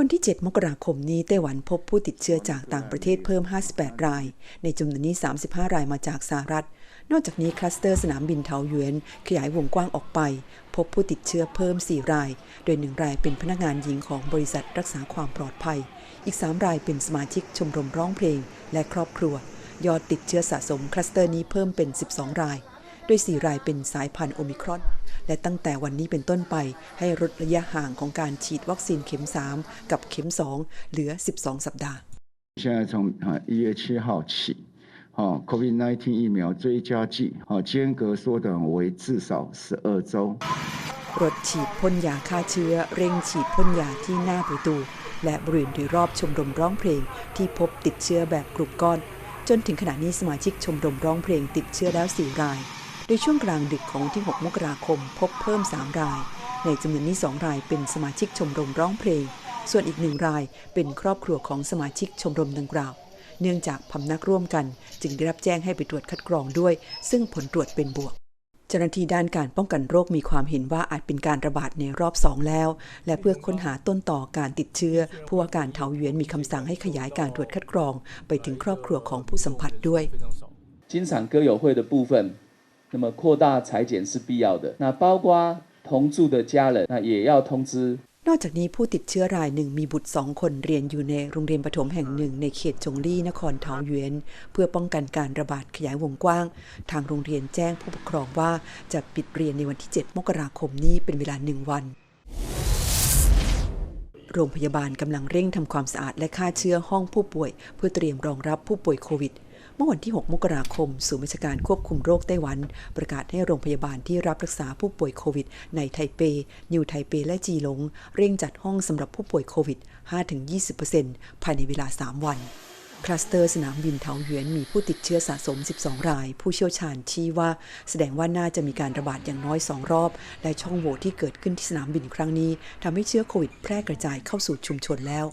วันที่ 7 มกราคมนี้ไต้หวันพบผู้ติดเชื้อจากต่างประเทศเพิ่ม 58 ราย ในจำนวนนี้ 35 รายมาจากสหรัฐ นอกจากนี้คลัสเตอร์สนามบินเทาหยวนขยายวงกว้างออกไป พบผู้ติดเชื้อเพิ่ม 4 ราย โดย 1 รายเป็นพนักงานหญิงของบริษัทรักษาความปลอดภัย อีก 3 รายเป็นสมาชิกชมรมร้องเพลง และครอบครัว ยอดติดเชื้อสะสมคลัสเตอร์นี้เพิ่มเป็น 12 ราย โดย 4 รายเป็นสายพันธุ์โอมิครอน และตั้งแต่วันนี้เป็นต้นไป ให้ลดระยะห่างของการฉีดวัคซีนเข็ม 3 กับเข็ม 2 เหลือ 12 สัปดาห์ 现在从啊一月七号起，哈、COVID-19 疫苗追加剂，哈、间隔缩短为至少十二周。 รถฉีดพ่นยาฆ่าเชื้อ เร่งฉีดพ่นยาที่หน้าประตู และบริเวณโดยรอบชมรมร้องเพลง ที่พบติดเชื้อแบบกลุ่มก้อน จนถึงขณะนี้สมาชิกชมรมร้องเพลงติดเชื้อแล้ว 4 ราย โดยช่วงกลางดึกของวันที่ 6 มกราคม พบเพิ่ม 3 ราย ในจำนวนนี้ 2 รายเป็นสมาชิกชมรมร้องเพลง ส่วนอีกหนึ่งรายเป็นครอบครัวของสมาชิกชมรมดังกล่าว เนื่องจากพำนักร่วมกัน จึงได้รับแจ้งให้ไปตรวจคัดกรองด้วย ซึ่งผลตรวจเป็นบวก เจ้าหน้าที่ด้านการป้องกันโรคมีความเห็นว่าอาจเป็นการระบาดในรอบสองแล้ว และเพื่อค้นหาต้นต่อการติดเชื้อผู้ว่าการเถาหยวนมีคำสั่งให้ขยายการตรวจคัดกรอง ไปถึงครอบครัวของผู้สัมผัสด้วย 金产歌友会的部分， 那么扩大裁剪是必要的。那包括同住的家人，那也要通知 นอกจากนี้ผู้ติดเชื้อรายหนึ่งมีบุตรสองคนเรียนอยู่ในโรงเรียนประถมแห่งหนึ่งในเขตจงลี่นครเทาหยวน เพื่อป้องกันการระบาดขยายวงกว้าง ทางโรงเรียนแจ้งผู้ปกครองว่าจะปิดเรียนในวันที่ 7 มกราคมนี้เป็นเวลาหนึ่งวัน โรงพยาบาลกำลังเร่งทำความสะอาดและฆ่าเชื้อห้องผู้ป่วย เพื่อเตรียมรองรับผู้ป่วยโควิด เมื่อวันที่ 6 มกราคม ศูนย์บัญชาการควบคุมโรคไต้หวัน ประกาศให้โรงพยาบาลที่รับรักษาผู้ป่วยโควิด ในไทเป นิวไทเป และจีหลง เร่งจัดห้องสำหรับผู้ป่วยโควิด 5-20%ภายในเวลา 3 วัน คลัสเตอร์สนามบินเทาหยวนมีผู้ติดเชื้อสะสม 12 ราย ผู้เชี่ยวชาญชี้ว่า แสดงว่าน่าจะมีการระบาดอย่างน้อย 2 รอบ และช่องโหว่ที่เกิดขึ้นที่สนามบินครั้งนี้ทำให้เชื้อโควิดแพร่กระจายเข้าสู่ชุมชนแล้ว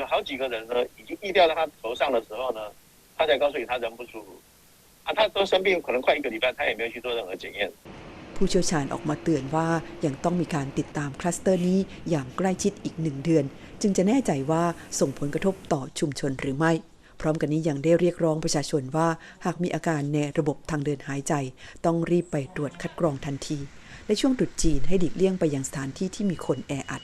有好几个人呢，已经疫调到他头上的时候呢， 他才告诉你他人不舒服，啊，他都生病可能快一个礼拜，他也没有去做任何检验。 ผู้เชี่ยวชาญออกมาเตือนว่ายังต้องมีการติดตามคลัสเตอร์นี้อย่างใกล้ชิดอีกหนึ่งเดือน จึงจะแน่ใจว่าส่งผลกระทบต่อชุมชนหรือไม่ พร้อมกันนี้ยังได้เรียกร้องประชาชนว่า หากมีอาการในระบบทางเดินหายใจ ต้องรีบไปตรวจคัดกรองทันที และช่วงตรุษจีนให้หลีกเลี่ยงไปยังสถานที่ที่มีคนแออัด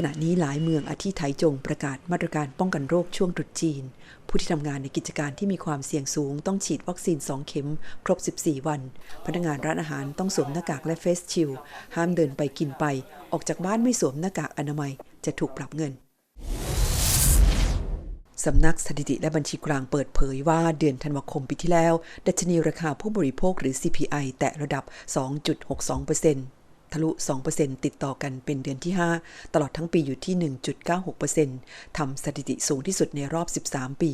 ขณะนี้หลายเมืองอาทิไทยจงประกาศมาตรการป้องกันโรคช่วงตรุษจีน ผู้ที่ทำงานในกิจการที่มีความเสี่ยงสูง ต้องฉีดวัคซีน 2 เข็ม ครบ 14 วัน พนักงานร้านอาหารต้องสวมหน้ากากและเฟสชิลห้ามเดินไปกินไป ออกจากบ้านไม่สวมหน้ากากอนามัย จะถูกปรับเงินสำนักสถิติและบัญชีกลางเปิดเผยว่าเดือนธันวาคมปีที่แล้ว ดัชนีราคาผู้บริโภคหรือ CPI แตะระดับ 2.62% ทะลุ 2%ติดต่อกันเป็นเดือนที่ 5 ตลอดทั้งปีอยู่ที่ 1.96%ทำสถิติสูงที่สุดในรอบ 13 ปี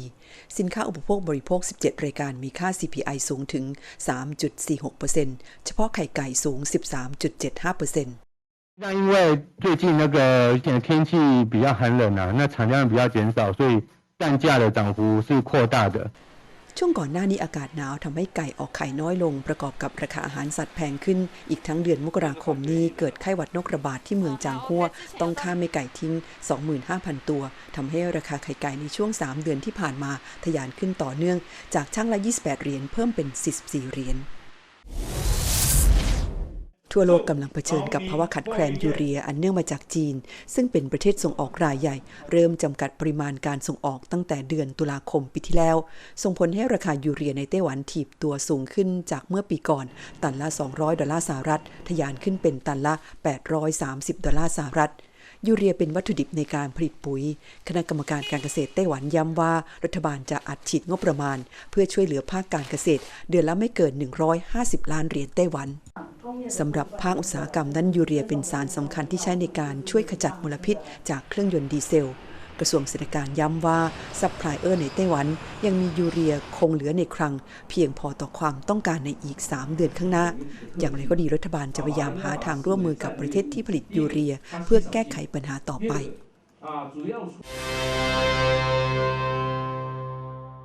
สินค้าอุปโภคบริโภค 17 รายการมีค่า CPI สูงถึง 3.46%เฉพาะไข่ไก่สูง 13.75% 那因为最近那个呃天气比较寒冷啊，那产量比较减少，所以蛋价的涨幅是扩大的。 ช่วงก่อนหน้านี้อากาศหนาวทำให้ไก่ออกไข่น้อยลง ประกอบกับราคาอาหารสัตว์แพงขึ้น อีกทั้งเดือนมกราคมนี้เกิดไข้หวัดนกระบาดที่เมืองจางฮั่วต้องฆ่าไม่ไก่ทิ้ง 25,000 ตัวทำให้ราคาไข่ไก่ในช่วง 3 เดือนที่ผ่านมาทะยานขึ้นต่อเนื่อง จากช่างละ 28 เหรียญเพิ่มเป็น 44 เหรียญ ทั่วโลกกำลังเผชิญกับภาวะขาดแคลนยูเรียอันเนื่องมาจากจีน ซึ่งเป็นประเทศส่งออกรายใหญ่ เริ่มจำกัดปริมาณการส่งออกตั้งแต่เดือนตุลาคมปีที่แล้ว ส่งผลให้ราคายูเรียในไต้หวันถีบตัวสูงขึ้นจากเมื่อปีก่อน ตันละ 200 ดอลลาร์สหรัฐ ทะยานขึ้นเป็นตันละ 830 ดอลลาร์สหรัฐยูเรียเป็นวัตถุดิบในการผลิตปุ๋ย คณะกรรมการการเกษตรไต้หวันย้ำว่า รัฐบาลจะอัดฉีดงบประมาณ เพื่อช่วยเหลือภาคการเกษตร เดือนละไม่เกิน 150 ล้านเหรียญไต้หวัน สำหรับภาคอุตสาหกรรมนั้นยูเรียเป็นสารสำคัญที่ใช้ในการช่วยขจัดมลพิษจากเครื่องยนต์ดีเซล กระทรวงเศรษฐการย้ำว่าซัพพลายเออร์ในไต้หวัน ยังมียูเรียคงเหลือในครัง เพียงพอต่อความต้องการในอีก 3 เดือนข้างหน้า อย่างไรก็ดีรัฐบาลจะพยายามหาทางร่วมมือกับประเทศที่ผลิตยูเรีย เพื่อแก้ไขปัญหาต่อไป